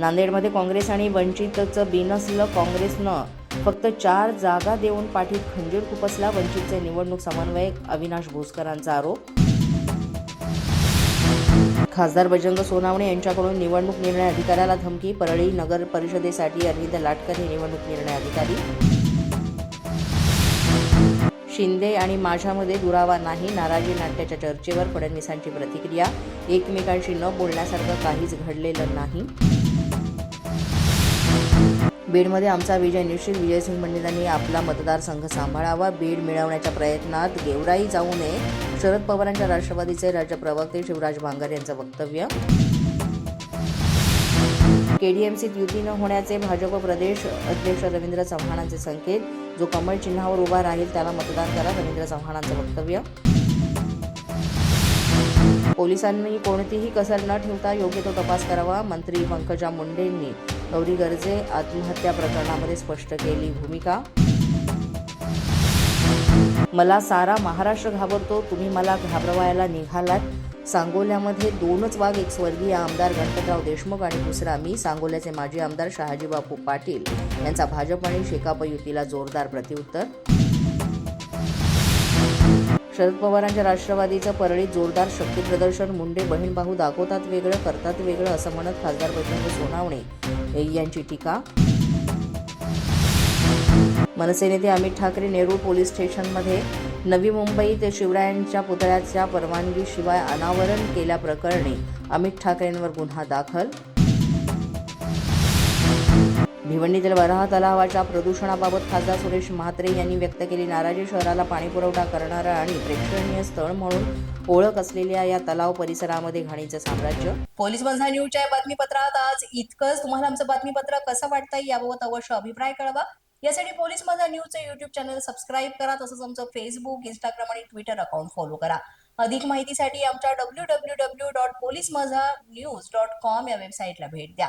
नांदेडमध्ये काँग्रेस आणि वंचितचं बिनसलं काँग्रेसनं फक्त चार जागा देऊन पाठीत खंजीर खुपसला वंचितचे निवडणूक समन्वयक अविनाश भोसकरांचा आरोप. खासदार बजरंग सोनावणे यांच्याकडून निवडणूक निर्णय अधिकाऱ्याला धमकी परळी नगर परिषदेसाठी अरविंद लाटकर हे निवडणूक निर्णय अधिकारी. शिंदे आणि माझ्यामध्ये दुरावा नाही नाराजी नाट्याच्या चर्चेवर फडणवीसांची प्रतिक्रिया एकमेकांशी न बोलण्यासारखं काहीच घडलेलं नाही. बीडमध्ये आमचा विजय निश्चित. विजयसिंग पंडितांनी आपला मतदारसंघ सांभाळावा. बीड मिळवण्याच्या प्रयत्नात गेवराई जाऊ नये. शरद पवारांच्या राष्ट्रवादीचे राज्य प्रवक्ते शिवराज भांगर यांचं वक्तव्य. केडीएमसीत युती न होण्याचे भाजप प्रदेश अध्यक्ष रवींद्र चव्हाणांचे संकेत. जो कमळ चिन्हावर उभा राहील त्याला मतदान करा रवींद्र चव्हाणांचं वक्तव्य. पोलिसांनी कोणतीही कसर न ठेवता योग्य तो तपास करावा मंत्री पंकजा मुंडेंनी गौरी गर्जे आत्महत्या प्रकरणामध्ये स्पष्ट केली भूमिका. मला सारा महाराष्ट्र घाबरतो तुम्ही मला घाबरवायला निघालात. सांगोल्यामध्ये दोनच वाघ एक स्वर्गीय आमदार गणपतराव देशमुख आणि दुसरा मी. सांगोल्याचे माजी आमदार शहाजीबापू पाटील यांचा भाजप आणि शेकाप युतीला जोरदार प्रत्युत्तर शरद पवारांच्या राष्ट्रवादीचं परळीत जोरदार शक्तीप्रदर्शन मुंडे बहीण भाऊ दाखवतात वेगळं करतात वेगळं असं म्हणत खासदार बजरंग सोनावणे यांची टीका. मनसे नेते अमित ठाकरे नेरूळ पोलीस स्टेशनमध्ये. नवी मुंबईत शिवरायांच्या पुतळ्याच्या परवानगीशिवाय अनावरण केल्याप्रकरणी अमित ठाकरेंवर गुन्हा दाखल भिवंडीतील वराह तलावाच्या प्रदूषणाबाबत खासदार सुरेश म्हात्रे यांनी व्यक्त केली. नाराजी शहराला पाणीपुरवठा करणारा आणि प्रेक्षणीय स्थळ म्हणून ओळख असलेल्या या तलाव परिसरामध्ये घाणीचं साम्राज्य. पोलीस बंधा न्यूजच्या बातमीपत्रात आज इतकंच. तुम्हाला आमचं बातमीपत्र कसं वाटतंय याबाबत अवश्य अभिप्राय कळवा. यासाठी पोलीस माझा न्यूजचं युट्यूब चॅनल सबस्क्राईब करा तसंच आमचं फेसबुक इंस्टाग्राम आणि ट्विटर अकाउंट फॉलो करा. अधिक माहितीसाठी आमच्या W W W dot police Majha news dot com या वेबसाईटला भेट द्या.